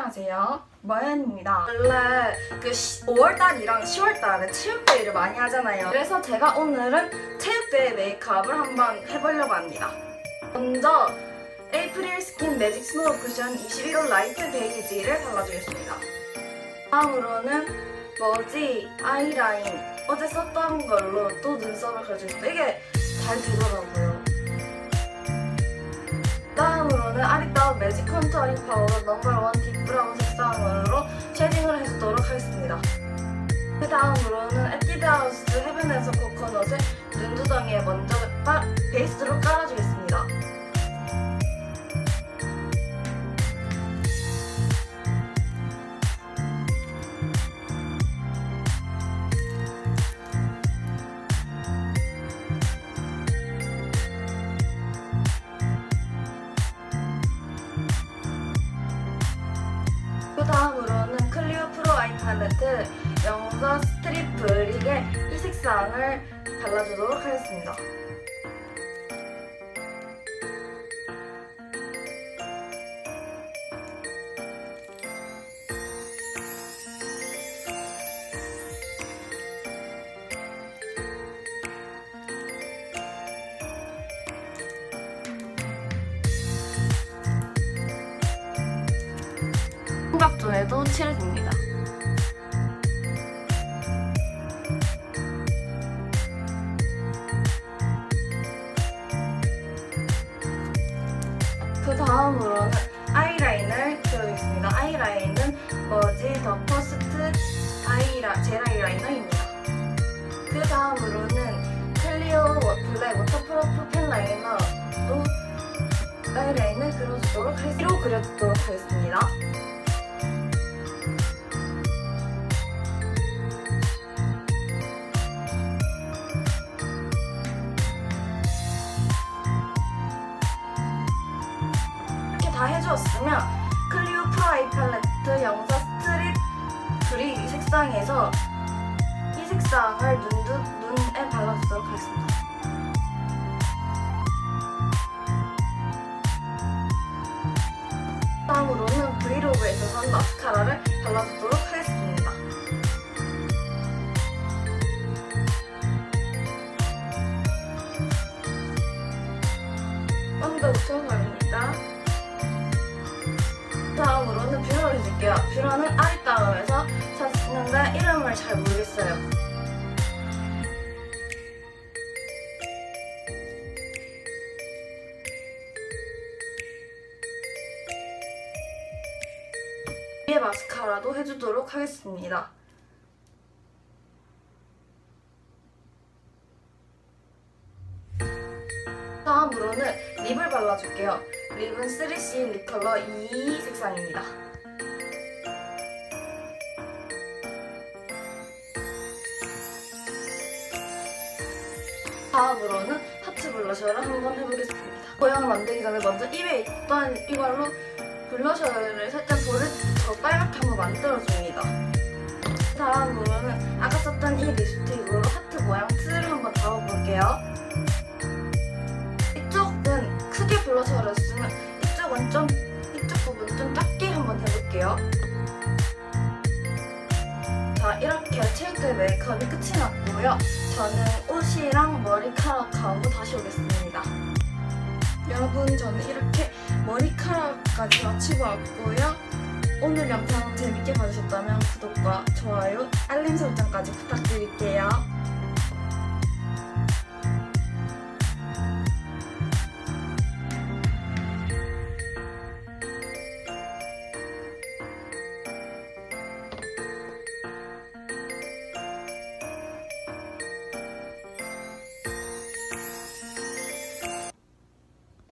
안녕하세요. 마연입니다. 원래 그 5월달이랑 10월달에 체육대회를 많이 하잖아요. 그래서 제가 오늘은 체육대회 메이크업을 한번 해보려고 합니다. 먼저 에이프릴 스킨 매직 스노우 쿠션 21호 라이트 베이지를 발라주겠습니다. 다음으로는 머지 아이라인 어제 썼던 걸로 또 눈썹을 그려주겠습니다. 이게 잘 되더라고요. 다음으로는 아리따운 매직 컨투어링 파우더 넘버 원 딥 다음으로는 에뛰드 하우스 헤븐에서 코코넛을 눈두덩이에 먼저 빠- 베이스로 깔아 팔레트 영서 스트립 브릭의 이 색상을 발라주도록 하겠습니다. 삼각존에도 칠해줍니다. 그 다음으로는 아이라인을 그려주겠습니다. 아이라인은 머지 더 퍼스트 아이라 젤 아이라이너입니다. 그 다음으로는 클리오 워- 블랙 워터프루프 펜 라이너로 아이라인을 그려주도록 하겠습니다. 로 그려주도록 하겠습니다. 다 해주었으면 클리오 프로 아이 팔레트 영사 스트릿 브릭 이 색상에서 이 색상을 눈, 눈에 발라주도록 하겠습니다. 다음으로는 브이로그에서 산 마스카라를 발라주도록 하겠습니다. 언더부터 바릅 뷰러는 아리따움에서 샀는데 이름을 잘 모르겠어요. 위에 마스카라도 해주도록 하겠습니다. 다음으로는 립을 발라줄게요. 립은 3C 립 컬러 2 색상입니다. 다음으로는 하트 블러셔를 한번 해보겠습니다. 모양을 만들기 전에 먼저 입에 있던 이걸로 블러셔를 살짝 볼을 더 빨갛게 한번 만들어줍니다. 다음으로는 아까 썼던 이 립스틱으로 하트 모양 틀을 한번 잡아볼게요. 이쪽은 크게 블러셔를 쓰면 이쪽은 좀 이쪽 부분 좀 작게 한번 해볼게요. 자 이렇게 체육대 메이크업이 끝이 났고요. 저는 옷이랑 머리카락하고 다시 오겠습니다. 여러분 저는 이렇게 머리카락까지 마치고 왔고요. 오늘 영상 재밌게 봐주셨다면 구독과 좋아요, 알림 설정까지 부탁드릴게요.